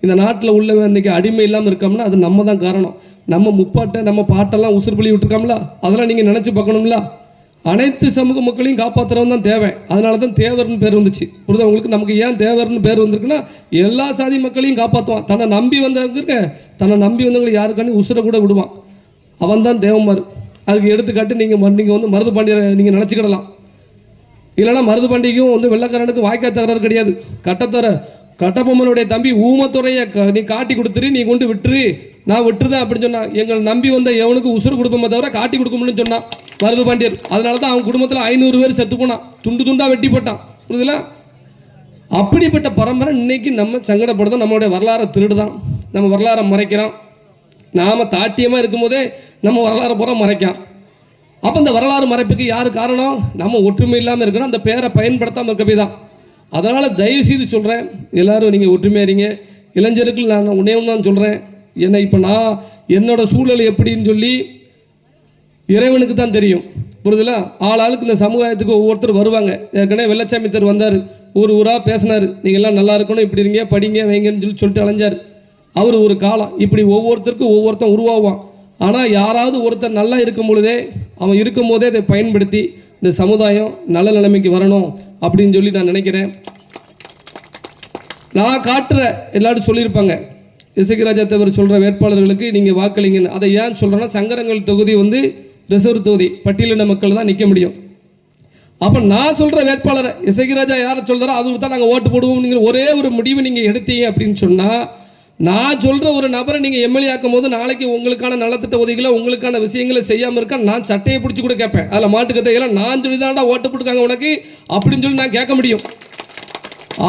இந்த நாட்டில் உள்ளவன் இன்னைக்கு அடிமை இல்லாமல் இருக்கோம்னா அது நம்ம தான் காரணம். நம்ம முப்பாட்டை நம்ம பாட்டெல்லாம் உசுறு பண்ணி விட்டுருக்கோம்ல? அதெல்லாம் நீங்கள் நினச்சி பார்க்கணும்ல? அனைத்து சமூக மக்களையும் காப்பாற்றுறவன் தான் தேவை அதனால தான் தேவர்னு பேர் வந்துச்சு. புரியுதா உங்களுக்கு? நமக்கு ஏன் தேவர்னு பேர் வந்திருக்குன்னா எல்லா சாதி மக்களையும் காப்பாற்றுவான் தன்னை நம்பி வந்தவங்க தன்னை நம்பி வந்தவங்களை யாருக்கானு உசுரை கூட விடுவான். அவன் தான் தேவமார் அதுக்கு எடுத்துக்காட்டு நீங்கள் நீங்கள் வந்து மருது பாண்டிய நீங்கள் நினச்சிக்கிடலாம். இல்லைன்னா மருது பாண்டிக்கும் வந்து வெள்ளக்காரனுக்கு வாய்க்கால் தகராறு கிடையாது. கட்டத்தர கட்டபொம்மனுடைய தம்பி ஊமத்துறையை நீ காட்டி கொடுத்துரு நீ கொண்டு விட்டுரு. நான் விட்டுருதேன் அப்படின்னு சொன்னான் எங்களை நம்பி வந்த எவனுக்கு உசுறு கொடுப்போமே தவிர காட்டி கொடுக்கணும்னு சொன்னான். மருது பாண்டியர். அதனால தான் அவன் குடும்பத்தில் ஐநூறு பேர் செத்து போனான். துண்டு துண்டா வெட்டி போட்டான். புரியுதுல? அப்படிப்பட்ட பரம்பரை இன்னைக்கு நம்ம சங்கடப்படுறோம் நம்மளுடைய வரலாறை திருடுதான். நம்ம வரலாறை மறைக்கிறோம் நாம தாட்டியமாக இருக்கும்போதே நம்ம வரலாறை பூரா மறைக்கான். அப்போ இந்த வரலாறு மறைப்புக்கு யார் காரணம்? நம்ம ஒற்றுமை இல்லாமல் இருக்கணும். அந்த பேரை பயன்படுத்தாமல் இருக்கவே தான் அதனால் தயவு செய்து சொல்கிறேன் எல்லாரும் நீங்கள் ஒற்றுமையாறீங்க. இளைஞருக்கு நான் உன்னே தான் சொல்கிறேன் என்னை இப்போ நான் என்னோட சூழல் எப்படின்னு சொல்லி இறைவனுக்கு தான் தெரியும். புரியுதுல? ஆள் ஆளுக்கு இந்த சமுதாயத்துக்கு ஒவ்வொருத்தர் வருவாங்க. ஏற்கனவே வெள்ளச்சாமி தர் வந்தார். ஊர் ஊராக பேசினார். நீங்கள் எல்லாம் நல்லா இருக்கணும். இப்படி இருங்க. படிங்க. வைங்கன்னு சொல்லி சொல்லிட்டு அலைஞ்சார். அவர் ஒரு காலம். இப்படி ஒவ்வொருத்தருக்கும் ஒவ்வொருத்தன் உருவாகுவான் ஆனால் யாராவது ஒருத்தர் நல்லா இருக்கும் பொழுதே அவன் இருக்கும் போதே இதை பயன்படுத்தி இந்த சமுதாயம் நல்ல நிலைமைக்கு வரணும். அப்படின்னு சொல்லி நான் நினைக்கிறேன். நான் காட்டுற எல்லாரும் சொல்லியிருப்பாங்க. இசைக்கராஜா தவிர சொல்கிற வேட்பாளர்களுக்கு நீங்கள் வாக்களிங்கன்னு. அதை ஏன் சொல்கிறேன்னா சங்கரங்கள் தொகுதி வந்து ரிசர்வ் தொகுதி. பட்டியலின மக்கள் தான் நிற்க முடியும். அப்போ நான் சொல்கிற வேட்பாளரை இசைக்கராஜா யாரை சொல்கிறாரோ அவருக்கு தான் நாங்கள் ஓட்டு போடுவோம். நீங்கள் ஒரே ஒரு முடிவு நீங்கள் எடுத்தீங்க அப்படின்னு சொன்னால் நான் சொல்கிற ஒரு நபரை நீங்கள் எம்எல்ஏ ஆக்கும் போது நாளைக்கு உங்களுக்கான நலத்திட்ட உதவிகளை உங்களுக்கான விஷயங்களை செய்யாமல் இருக்கா நான் சட்டையை பிடிச்சி கூட கேட்பேன். அதில் மாட்டுக்கத்தையெல்லாம் நான் சொல்லி தான்டா ஓட்டு போட்டுக்காங்க உனக்கு அப்படின்னு சொல்லி நான் கேட்க முடியும்.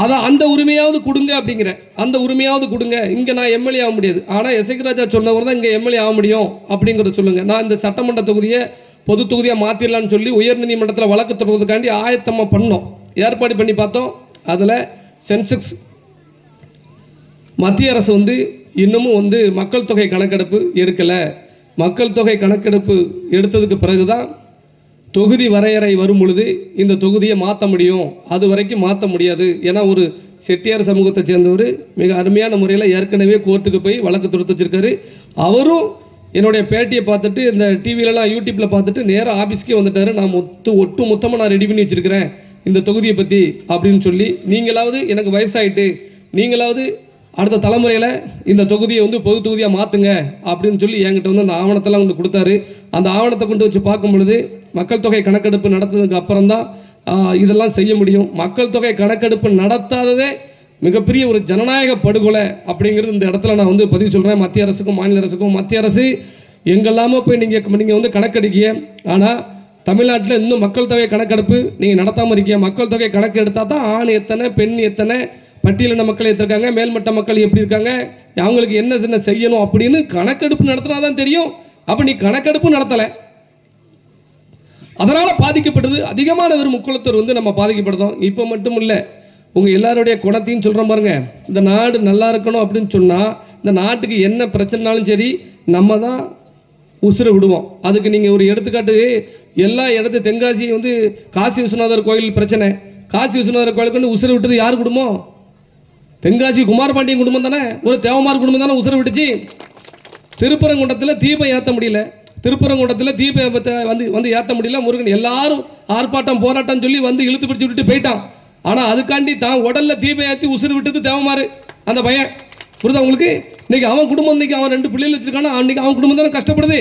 அதான் அந்த உரிமையாவது கொடுங்க அப்படிங்கிற அந்த உரிமையாவது கொடுங்க. இங்கே நான் எம்எல்ஏ ஆக முடியாது. ஆனால் எசைக்கராஜா சொன்னவர் தான் இங்கே எம்எல்ஏ ஆக முடியும் அப்படிங்கிறத சொல்லுங்கள் நான் இந்த சட்டமன்ற தொகுதியை பொது தொகுதியாக மாற்றிடலான்னு சொல்லி உயர்நீதிமன்றத்தில் வழக்கு தொடர்றதுக்காண்டி ஆயத்தமாக பண்ணோம். ஏற்பாடு பண்ணி பார்த்தோம். அதில் சென்செக்ஸ் மத்திய அரசு வந்து இன்னமும் வந்து மக்கள் தொகை கணக்கெடுப்பு எடுக்கலை. மக்கள் தொகை கணக்கெடுப்பு எடுத்ததுக்கு பிறகு தான் தொகுதி வரையறை வரும் பொழுது இந்த தொகுதியை மாற்ற முடியும். அது வரைக்கும் மாற்ற முடியாது. ஏன்னா ஒரு செட்டியார் சமூகத்தை சேர்ந்தவர் மிக அருமையான முறையில் ஏற்கனவே கோர்ட்டுக்கு போய் வழக்கு தொடுத்து வச்சிருக்காரு. அவரும் என்னுடைய பேட்டியை பார்த்துட்டு இந்த டிவிலலாம் யூடியூப்பில் பார்த்துட்டு நேராக ஆஃபீஸ்க்கே வந்துட்டாரு. நான் மொத்து ஒட்டு மொத்தமாக நான் ரெடி பண்ணி வச்சிருக்கிறேன் இந்த தொகுதியை பற்றி அப்படின்னு சொல்லி நீங்களாவது எனக்கு வயசாயிட்டு நீங்களாவது அடுத்த தலைமுறையில் இந்த தொகுதியை வந்து பொது தொகுதியாக மாற்றுங்க அப்படின்னு சொல்லி என்கிட்ட வந்து அந்த ஆவணத்தெல்லாம் கொண்டு கொடுத்தாரு. அந்த ஆவணத்தை கொண்டு வச்சு பார்க்கும் பொழுது மக்கள் தொகை கணக்கெடுப்பு நடத்ததுக்கு அப்புறம் தான் இதெல்லாம் செய்ய முடியும். மக்கள் தொகை கணக்கெடுப்பு நடத்தாததே மிகப்பெரிய ஒரு ஜனநாயக படுகொலை அப்படிங்கிறது இந்த இடத்துல நான் வந்து பதிவு சொல்கிறேன் மத்திய அரசுக்கும் மாநில அரசுக்கும். மத்திய அரசு எங்கெல்லாமோ போய் நீங்கள் நீங்கள் வந்து கணக்கெடுக்கிய ஆனால் தமிழ்நாட்டில் இன்னும் மக்கள் தொகை கணக்கெடுப்பு நீங்கள் நடத்தாமல் இருக்கீங்க. மக்கள் தொகை கணக்கு எடுத்தால் தான் ஆண் எத்தனை பெண் எத்தனை பட்டியலின மக்கள் எடுத்திருக்காங்க மேல்மட்ட மக்கள் எப்படி இருக்காங்க அவங்களுக்கு என்ன என்ன செய்யணும் அப்படின்னு கணக்கெடுப்பு நடத்தினா தான் தெரியும். அப்போ நீ கணக்கெடுப்பு நடத்தலை. அதனால் பாதிக்கப்பட்டது அதிகமான ஒரு முக்குளத்தூர் வந்து நம்ம பாதிக்கப்படுதோம் இப்போ மட்டும் இல்லை உங்கள் எல்லாருடைய குணத்தையும் சொல்கிறோம் பாருங்க. இந்த நாடு நல்லா இருக்கணும் அப்படின்னு சொன்னால் இந்த நாட்டுக்கு என்ன பிரச்சனைனாலும் சரி நம்ம தான் உசுரை விடுவோம். அதுக்கு நீங்கள் ஒரு எடுத்துக்காட்டு எல்லா இடத்து தென்காசி வந்து காசி விஸ்வநாதர் கோயில் பிரச்சனை. காசி விஸ்வநாதர் கோயிலுக்கு வந்து உசுரை விட்டது யார் குடும்பம்? தென்காசி குமாரபாண்டியன் குடும்பம் தானே? ஒரு தேவமார் குடும்பம் தானே உசுர விட்டுச்சு. திருப்பரங்குன்றத்தில் தீபம் ஏற்ற முடியல. திருப்பரங்குன்றத்தில் தீபத்தை வந்து வந்து ஏற்ற முடியல. முருகன் எல்லாரும் ஆர்ப்பாட்டம் போராட்டம் சொல்லி வந்து இழுத்து பிடிச்சி விட்டுட்டு போயிட்டான். ஆனால் அதுக்காண்டி தான் உடல்ல தீபம் ஏற்றி உசுறு விட்டது தேவமாறு அந்த பையன். புரியுதா உங்களுக்கு? இன்னைக்கு அவன் குடும்பம் இன்னைக்கு அவன் ரெண்டு பிள்ளைகள் வச்சிருக்கானா? அன்னைக்கு அவன் குடும்பம் தானே கஷ்டப்படுது.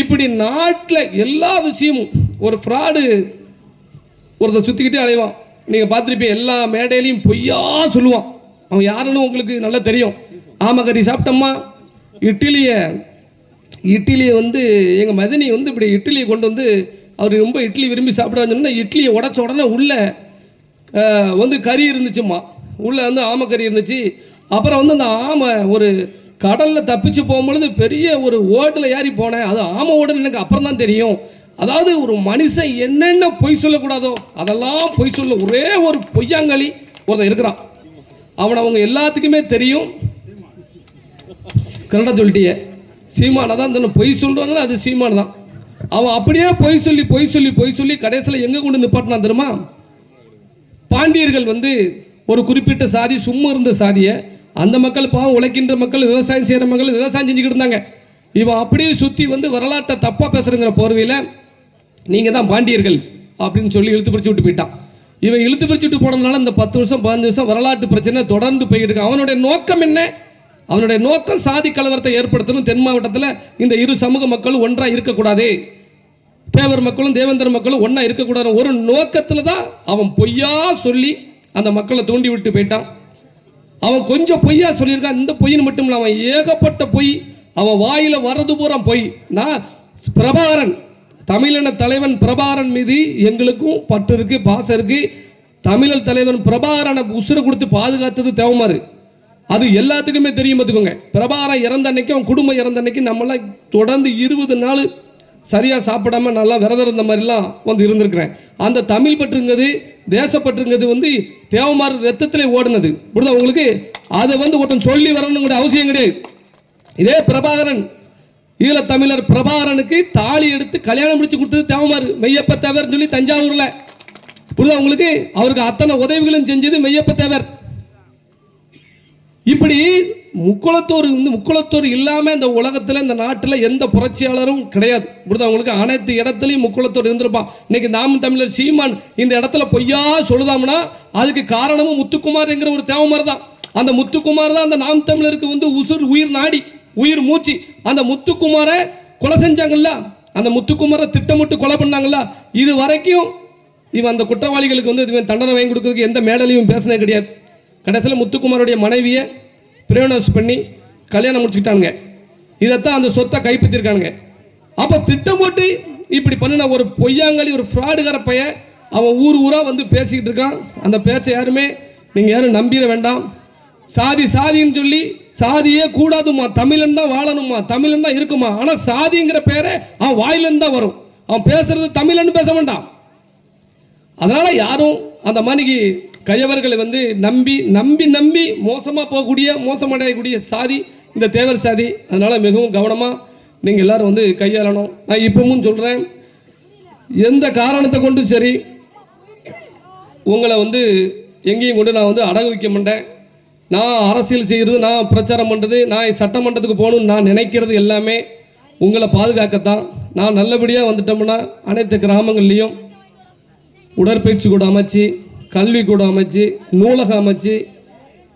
இப்படி நாட்டில் எல்லா விஷயமும் ஒரு ஃப்ராடு ஒருத்தர் சுற்றிக்கிட்டே அலைவான். நீங்கள் பார்த்துருப்பீங்க எல்லா மேடையிலையும் பொய்யா சொல்லுவான். அவன் யாருன்னு உங்களுக்கு நல்லா தெரியும். ஆமகரி சாப்பிட்டோம்மா. இட்லியை இட்லியை வந்து எங்கள் மதினி வந்து இப்படி இட்லியை கொண்டு வந்து அவர் ரொம்ப இட்லி விரும்பி சாப்பிட்றாங்கன்னா இட்லியை உடச்ச உடனே உள்ளே வந்து கறி இருந்துச்சும்மா. உள்ளே வந்து ஆமக்கறி இருந்துச்சு. அப்புறம் வந்து அந்த ஆமை ஒரு கடலில் தப்பிச்சு போகும்பொழுது பெரிய ஒரு ஓட்டில் ஏறி போனேன். அது ஆமை ஓடுன்னு எனக்கு அப்புறம் தான் தெரியும். அதாவது ஒரு மனுஷன் என்னென்ன பொய் சொல்லக்கூடாதோ அதெல்லாம் பொய் சொல்ல ஒரே ஒரு பொய்யாங்காளி ஒருத்தன் இருக்கிறான். அவனை அவங்க எல்லாத்துக்குமே தெரியும். கரெக்டாக சொல்லிட்டியே. சீமானை தான் தன்னை பொய் சொல்கிறாங்களோ அது சீமான் தான். அவன் அப்படியே பொய் சொல்லி பொய் சொல்லி பொய் சொல்லி கடைசியில் எங்கே கொண்டு நிப்பாட்டினான் தெரியுமா? பாண்டியர்கள் வந்து ஒரு குறிப்பிட்ட சாதி சும்மா இருந்த சாதியை அந்த மக்கள் பாவம் உழைக்கின்ற மக்கள் விவசாயம் செய்கிற மக்கள் விவசாயம் செஞ்சுக்கிட்டு இருந்தாங்க. இவன் அப்படியே சுற்றி வந்து வரலாற்றை தப்பாக பேசுகிறங்கிற போர்வையில் நீங்கள் தான் பாண்டியர்கள் அப்படின்னு சொல்லி இழுத்து பிடிச்சி விட்டு போயிட்டான். இவன் இழுத்து பிடிச்சிட்டு போனதுனால இந்த பத்து வருஷம் பதினஞ்சு வருஷம் வரலாற்று பிரச்சனை தொடர்ந்து போயிட்டு இருக்கு அவனுடைய நோக்கம் என்ன? அவனுடைய நோக்கம் சாதி கலவரத்தை ஏற்படுத்தணும். தென் மாவட்டத்தில் இந்த இரு சமூக மக்களும் ஒன்றாக இருக்கக்கூடாது. தேவர் மக்களும் தேவேந்தர் மக்களும் ஒன்றா இருக்கக்கூடாது ஒரு நோக்கத்தில் தான் அவன் பொய்யா சொல்லி அந்த மக்களை தூண்டி விட்டு போயிட்டான். அவன் கொஞ்சம் பொய்யா சொல்லியிருக்கான். இந்த பொய்னு மட்டும் இல்லை அவன் ஏகப்பட்ட பொய் அவன் வாயில வர்றது பூரா பொய். நான் பிரபாகரன் தமிழின தலைவன் பிரபாரன் மீது எங்களுக்கும் பற்று இருக்கு பாசம் இருக்கு. தமிழர் தலைவன் பிரபாகரனை உசுரை கொடுத்து பாதுகாத்தது தேவமாறு அது எல்லாத்துக்குமே தெரியும் பார்த்துக்கோங்க. பிரபாரம் இறந்த அன்னைக்கு அவன் குடும்பம் இறந்த அன்னைக்கு நம்மளாம் தொடர்ந்து இருபது நாள் சரியாக சாப்பிடாம நல்லா விரதம் இருந்த மாதிரிலாம் வந்து இருந்திருக்கிறேன். அந்த தமிழ் பற்றுங்கிறது தேசப்பற்றுங்கிறது வந்து தேவமாறு ரத்தத்திலே ஓடுனது. புரியுதா உங்களுக்கு? அதை வந்து ஒருத்தன் சொல்லி வரணுங்கிற அவசியம் கிடையாது. இதே பிரபாகரன் ஈழத்தமிழர் பிரபாகரனுக்கு தாலி எடுத்து கல்யாணம் முடிச்சு கொடுத்தது தேவமாறு. மெய்யப்ப தேவர்னு சொல்லி தஞ்சாவூர்ல. புரியுதா உங்களுக்கு? அவருக்கு அத்தனை உதவிகளும் செஞ்சது மெய்யப்ப தேவர். இப்படி முக்குளத்தோர் வந்து முக்குளத்தோர் இல்லாம இந்த உலகத்துல இந்த நாட்டுல எந்த புரட்சியாளரும் கிடையாது. புரியுதா உங்களுக்கு? அனைத்து இடத்துலையும் முக்குளத்தோர் இருந்திருப்பான். இன்னைக்கு நாம் தமிழர் சீமான் இந்த இடத்துல பொய்யா சொல்லுதாம்னா அதுக்கு காரணமும் முத்துக்குமார் என்கிற ஒரு தேவமார் தான். அந்த முத்துக்குமார் தான் அந்த நாம் தமிழருக்கு வந்து உசுர் உயிர் நாடி. உயிர் மூச்சு. அந்த முத்துக்குமாரை கொலை செஞ்சாங்கல்ல? அந்த முத்துக்குமாரை திட்டமிட்டு கொலை பண்ணாங்கல்ல? இது வரைக்கும் இவன் அந்த குற்றவாளிகளுக்கு வந்து இவன் தண்டனை வாங்கி கொடுக்கறதுக்கு எந்த மேடலையும் பேசினே கிடையாது. கடைசியில் முத்துக்குமாரோடைய மனைவியை பிரயோனஸ் பண்ணி கல்யாணம் முடிச்சுக்கிட்டானுங்க. இதைத்தான் அந்த சொத்தை கைப்பற்றிருக்கானுங்க. அப்போ திட்டம் போட்டு இப்படி பண்ணின ஒரு பொய்யாங்கலி ஒரு ஃப்ராடுகார பையன் அவன் ஊர் ஊராக வந்து பேசிக்கிட்டு இருக்கான். அந்த பேச்சை யாருமே நீங்கள் யாரும் நம்பிட வேண்டாம். சாதி சாதின்னு சொல்லி சாதியே கூடாதுமா தமிழன் தான் வாழணுமா தமிழன் தான் இருக்குமா ஆனால் சாதிங்கிற பேரே அவன் வாயிலிருந்து தான் வரும். அவன் பேசுறது தமிழன்னு பேச வேண்டாம். அதனால யாரும் அந்த மாதிரிக்கு கையவர்களை வந்து நம்பி நம்பி நம்பி மோசமாக போகக்கூடிய மோசமடையக்கூடிய சாதி இந்த தேவர் சாதி. அதனால மிகவும் கவனமாக நீங்கள் எல்லாரும் வந்து கையாளணும். நான் இப்பவும் சொல்கிறேன் எந்த காரணத்தை கொண்டும் சரி உங்களை வந்து எங்கேயும் கொண்டு நான் வந்து அடகு வைக்க மாட்டேன். நான் அரசியல் செய்கிறது நான் பிரச்சாரம் பண்ணுறது நான் சட்டமன்றத்துக்கு போகணும்னு நான் நினைக்கிறது எல்லாமே உங்களை பாதுகாக்கத்தான். நான் நல்லபடியாக வந்துட்டோம்னா அனைத்து கிராமங்கள்லேயும் உடற்பயிற்சி கூட அமைச்சு கல்வி கூட அமைச்சு நூலகம் அமைச்சு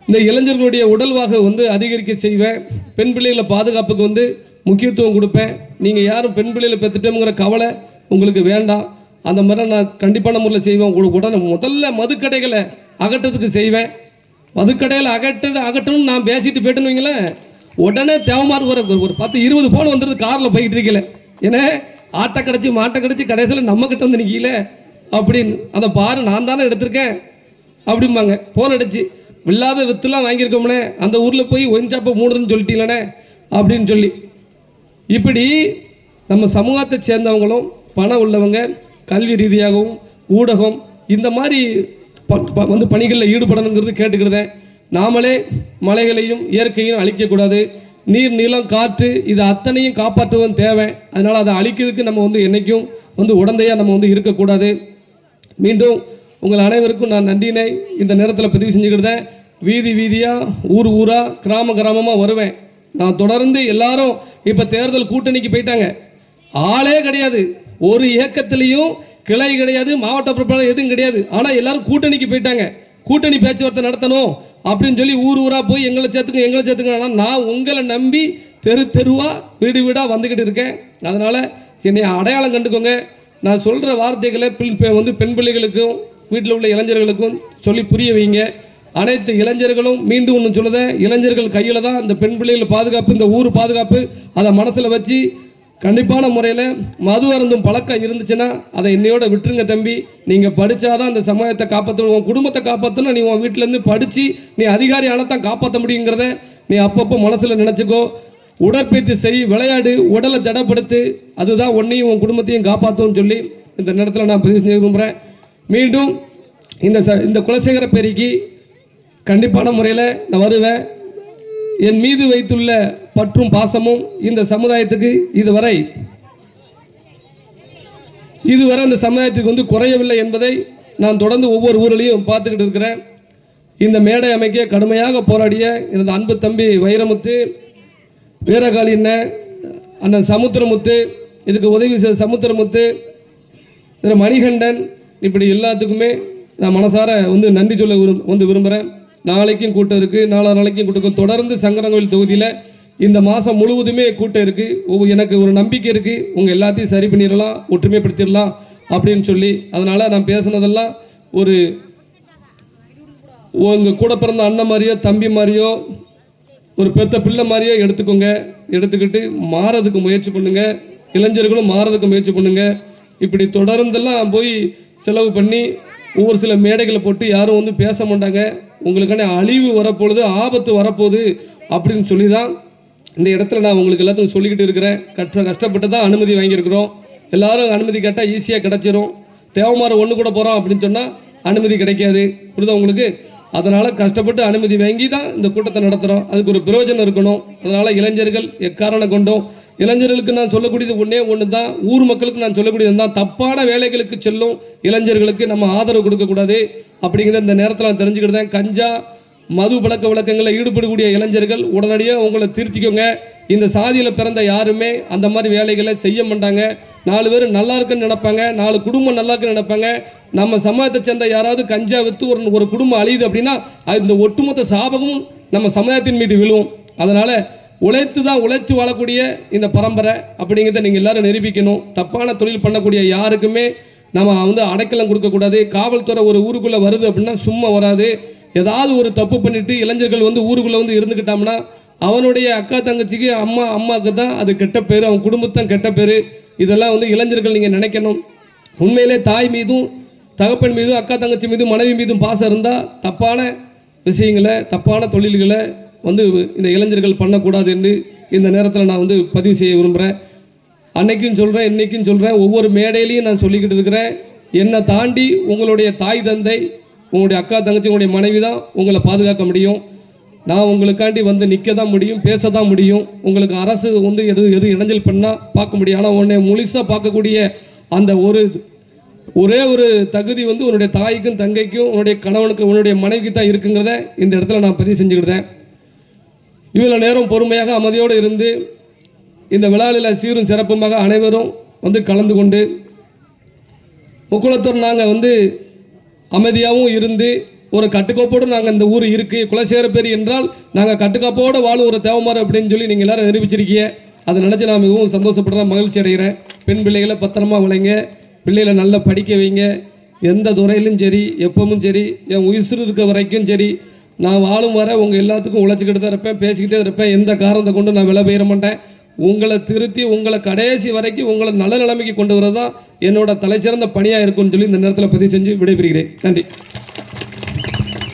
இந்த இளைஞர்களுடைய உடல்வாக வந்து அதிகரிக்க செய்வேன். பெண் பிள்ளைகளை பாதுகாப்புக்கு வந்து முக்கியத்துவம் கொடுப்பேன். நீங்கள் யாரும் பெண் பிள்ளைகளை பெற்றுட்டோங்கிற கவலை உங்களுக்கு வேண்டாம். அந்த மாதிரி நான் கண்டிப்பான முறையில் செய்வேன். உங்களுக்கு உடனே முதல்ல மதுக்கடைகளை அகற்றத்துக்கு செய்வேன். மதுக்கடையில் அகட்டு அகட்டணும்னு நான் பேசிட்டு போயிட்டேன்னு வைங்களேன் உடனே தேவமாறு ஒரு ஒரு பத்து இருபது ஃபோன் வந்துடுது காரில் போய்கிட்டு இருக்கல ஏன்னா ஆட்டை கிடச்சி மாட்டை கிடச்சி கடைசியில் நம்ம கிட்ட வந்து நிற்கல அப்படின்னு. அதை பாரு நான் தானே எடுத்திருக்கேன். அப்படிம்பாங்க. ஃபோன் அடிச்சு இல்லாத வித்துலாம் வாங்கியிருக்கோம்னே அந்த ஊரில் போய் ஒஞ்சாப்ப மூடுன்னு சொல்லிட்டீங்களே அப்படின்னு சொல்லி. இப்படி நம்ம சமூகத்தை சேர்ந்தவங்களும் பணம் உள்ளவங்க கல்வி ரீதியாகவும் ஊடகம் இந்த மாதிரி வந்து பணிகளில் ஈடுபடணுங்கிறது கேட்டுக்கிறதேன் நாமளே மலைகளையும் இயற்கையும் அழிக்கக்கூடாது. நீர் நிலம் காற்று இது அத்தனையும் காப்பாற்றுவதும் தேவை. அதனால் அதை அழிக்கிறதுக்கு நம்ம வந்து என்றைக்கும் வந்து உடந்தையாக நம்ம வந்து இருக்கக்கூடாது. மீண்டும் உங்கள் அனைவருக்கும் நான் நன்றினை இந்த நேரத்தில் பதிவு செஞ்சுக்கிட்டேன். வீதி வீதியாக ஊர் ஊராக கிராம கிராமமாக வருவேன். நான் தொடர்ந்து எல்லாரும் இப்போ தேர்தல் கூட்டணிக்கு போயிட்டாங்க. ஆளே கிடையாது. ஒரு இயக்கத்திலையும் கிளை கிடையாது மாவட்ட பொறுப்பாளர் எதுவும் கிடையாது. ஆனால் எல்லாரும் கூட்டணிக்கு போயிட்டாங்க. கூட்டணி பேச்சுவார்த்தை நடத்தணும் அப்படின்னு சொல்லி ஊர் ஊராக போய் எங்களை சேர்த்துக்க எங்களை சேர்த்துங்க நான் உங்களை நம்பி தெரு தெருவாக வீடு வீடாக வந்துக்கிட்டு இருக்கேன். அதனால் என்னை அடையாளம் கண்டுக்கோங்க. நான் சொல்கிற வார்த்தைகளை பின் வந்து பெண் பிள்ளைகளுக்கும் வீட்டில் உள்ள இளைஞர்களுக்கும் சொல்லி புரிய வைங்க. அனைத்து இளைஞர்களும் மீண்டும் ஒன்று சொல்லுதேன். இளைஞர்கள் கையில் தான் இந்த பெண் பிள்ளைகள் பாதுகாப்பு இந்த ஊர் பாதுகாப்பு அதை மனசில் வச்சு கண்டிப்பான முறையில் மது அருந்தும் பழக்கம் இருந்துச்சுன்னா அதை என்னையோட விட்டுருங்க தம்பி. நீங்கள் படித்தாதான் அந்த சமயத்தை காப்பாற்றணும் உன் குடும்பத்தை காப்பாற்றணும் நீ உன் வீட்டிலேருந்து படித்து நீ அதிகாரி தான் காப்பாற்ற முடியுங்கிறத நீ அப்பப்போ மனசில் நினச்சிக்கோ. உடற்பயிற்சி செய் விளையாடு உடலை திடப்படுத்து. அதுதான் உன்னையும் உன் குடும்பத்தையும் காப்பாற்றும்னு சொல்லி இந்த நேரத்தில் நான் பதிவு செய்ய விரும்புகிறேன் மீண்டும் இந்த ச இந்த குலசேகர பேரிக்கு கண்டிப்பான முறையில் நான் வருவேன். என் மீது வைத்துள்ள பற்றும் பாசமும் இந்த சமுதாயத்துக்கு இதுவரை இதுவரை அந்த சமுதாயத்துக்கு வந்து குறையவில்லை என்பதை நான் தொடர்ந்து ஒவ்வொரு ஊரிலையும் பார்த்துக்கிட்டு இருக்கிறேன். இந்த மேடை அமைக்க கடுமையாக போராடிய எனது அன்பு தம்பி வைரமுத்து வீரகாளி அண்ணன் அண்ணன் சமுத்திரமுத்து இதுக்கு உதவி செய்த சமுத்திரமுத்து திரு மணிகண்டன் இப்படி எல்லாத்துக்குமே நான் மனசார வந்து நன்றி சொல்ல விரும் வந்து விரும்புகிறேன் நாளைக்கும் கூட்டம் இருக்குது நாலா நாளைக்கும் கூட்டம் தொடர்ந்து சங்கரங்கோயில் தொகுதியில் இந்த மாதம் முழுவதுமே கூட்டம் இருக்குது எனக்கு ஒரு நம்பிக்கை இருக்குது உங்கள் எல்லாத்தையும் சரி பண்ணிடலாம். ஒற்றுமைப்படுத்திடலாம் அப்படின்னு சொல்லி. அதனால் நான் பேசுனதெல்லாம் ஒரு உங்கள் கூட பிறந்த அண்ணன் மாதிரியோ தம்பி மாதிரியோ ஒரு பெத்த பிள்ளை மாதிரியோ எடுத்துக்கோங்க. எடுத்துக்கிட்டு மாறதுக்கு முயற்சி பண்ணுங்க. இளைஞர்களும் மாறதுக்கு முயற்சி பண்ணுங்க. இப்படி தொடர்ந்தெல்லாம் போய் செலவு பண்ணி ஒரு சில மேடைகளை போட்டு யாரும் வந்து பேச மாட்டாங்க. உங்களுக்கான அழிவு வரப்போகுது ஆபத்து வரப்போகுது அப்படின்னு சொல்லி தான் இந்த இடத்துல நான் உங்களுக்கு எல்லாத்துக்கும் சொல்லிக்கிட்டு இருக்கிறேன். கஷ்ட கஷ்டப்பட்டு தான் அனுமதி வாங்கியிருக்கிறோம். எல்லாரும் அனுமதி கேட்டால் ஈஸியாக கிடச்சிரும். தேவமாறு ஒன்று கூட போகிறோம் அப்படின்னு சொன்னால் அனுமதி கிடைக்காது. புரியுதா உங்களுக்கு? அதனால் கஷ்டப்பட்டு அனுமதி வாங்கி தான் இந்த கூட்டத்தை நடத்துகிறோம் அதுக்கு ஒரு பிரயோஜனம் இருக்கணும். அதனால் இளைஞர்கள் எக்காரணம் கொண்டோம் இளைஞர்களுக்கு நான் சொல்லக்கூடியது ஒன்றே ஒன்று தான் ஊர் மக்களுக்கு நான் சொல்லக்கூடியது தான். தப்பான வேலைகளுக்கு செல்லும் இளைஞர்களுக்கு நம்ம ஆதரவு கொடுக்கக்கூடாது அப்படிங்கிறத இந்த நேரத்தில் நான் தெரிஞ்சுக்கிட்டேன். கஞ்சா மது பழக்க வழக்கங்களில் ஈடுபடக்கூடிய இளைஞர்கள் உடனடியாக உங்களை திருத்திக்கோங்க. இந்த சாதியில் பிறந்த யாருமே அந்த மாதிரி வேலைகளை செய்ய மாட்டாங்க. நாலு பேர் நல்லா இருக்குன்னு நினைப்பாங்க. நாலு குடும்பம் நல்லா இருக்குன்னு நினைப்பாங்க. நம்ம சமூகத்தை சேர்ந்த யாராவது கஞ்சா விற்று ஒரு ஒரு குடும்பம் அழியுது அப்படின்னா அது இந்த ஒட்டுமொத்த சாபகமும் நம்ம சமுதாயத்தின் மீது விழுவும் அதனால் உழைத்து தான் உழைத்து வாழக்கூடிய இந்த பரம்பரை அப்படிங்கிறத நீங்கள் எல்லாரும் நிரூபிக்கணும். தப்பான தொழில் பண்ணக்கூடிய யாருக்குமே நம்ம வந்து அடைக்கலம் கொடுக்கக்கூடாது காவல்துறை ஒரு ஊருக்குள்ளே வருது அப்படின்னா சும்மா வராது. ஏதாவது ஒரு தப்பு பண்ணிட்டு இளைஞர்கள் வந்து ஊருக்குள்ளே வந்து இருந்துக்கிட்டோம்னா அவனுடைய அக்கா தங்கச்சிக்கு அம்மா அம்மாவுக்கு தான் அது கெட்ட பேர் அவன் குடும்பத்தான் கெட்ட பேர். இதெல்லாம் வந்து இளைஞர்கள் நீங்கள் நினைக்கணும். உண்மையிலே தாய் மீதும் தகப்பன் மீதும் அக்கா தங்கச்சி மீதும் மனைவி மீதும் பாசம் இருந்தால் தப்பான விஷயங்களை தப்பான தொழில்களை வந்து இந்த இளைஞர்கள் பண்ணக்கூடாது என்று இந்த நேரத்தில் நான் வந்து பதிவு செய்ய விரும்புகிறேன் அன்னைக்கும் சொல்கிறேன் இன்றைக்கும் சொல்கிறேன் ஒவ்வொரு மேடையிலையும் நான் சொல்லிக்கிட்டு இருக்கிறேன். என்னை தாண்டி உங்களுடைய தாய் தந்தை உங்களுடைய அக்கா தங்கச்சி உங்களுடைய மனைவி தான் உங்களை பாதுகாக்க முடியும். நான் உங்களுக்காண்டி வந்து நிற்க தான் முடியும் பேச தான் முடியும். உங்களுக்கு அரசு வந்து எது எது இடைஞ்சல் பண்ணால் பார்க்க முடியும். ஆனால் உன்னை முழுசாக பார்க்கக்கூடிய அந்த ஒரு ஒரே ஒரு தகுதி வந்து உன்னுடைய தாய்க்கும் தங்கைக்கும் உன்னுடைய கணவனுக்கு உன்னுடைய மனைவிக்கு தான் இருக்குங்கிறத இந்த இடத்துல நான் பதிவு செஞ்சுக்கிட்டேன். இவ்வளோ நேரம் பொறுமையாக அமைதியோடு இருந்து இந்த விழாவில் சீரும் சிறப்புமாக அனைவரும் வந்து கலந்து கொண்டு முக்குளத்தூர் நாங்கள் வந்து அமைதியாகவும் இருந்து ஒரு கட்டுக்கோப்போடு நாங்கள் இந்த ஊர் இருக்குது குலசேரப்பேரி என்றால் நாங்கள் கட்டுக்கோப்போடு வாழும் ஒரு தேவமாறு அப்படின்னு சொல்லி நீங்கள் எல்லாரும் நிரூபிச்சிருக்கீங்க. அதை நினச்சி நான் மிகவும் சந்தோஷப்படுறேன் மகிழ்ச்சி அடைகிறேன். பெண் பிள்ளைகளை பத்திரமா விளைங்க. பிள்ளைகளை நல்லா படிக்க வைங்க. எந்த துறையிலும் சரி எப்பவும் சரி என் உயிர் இருக்க வரைக்கும் சரி நான் வாழும் வர உங்கள் எல்லாத்துக்கும் உழைச்சிக்கிட்டு தான் இருப்பேன் பேசிக்கிட்டே இருப்பேன். எந்த காரணத்தை கொண்டு நான் விலை பெயர மாட்டேன்? உங்களை திருத்தி உங்களை கடைசி வரைக்கும் உங்களை நல்ல நிலைமைக்கு கொண்டு வரதான் என்னோட தலைசிறந்த பணியாக இருக்கும்னு சொல்லி இந்த நேரத்தில் பதிவு செஞ்சு விடைபெறுகிறேன். நன்றி.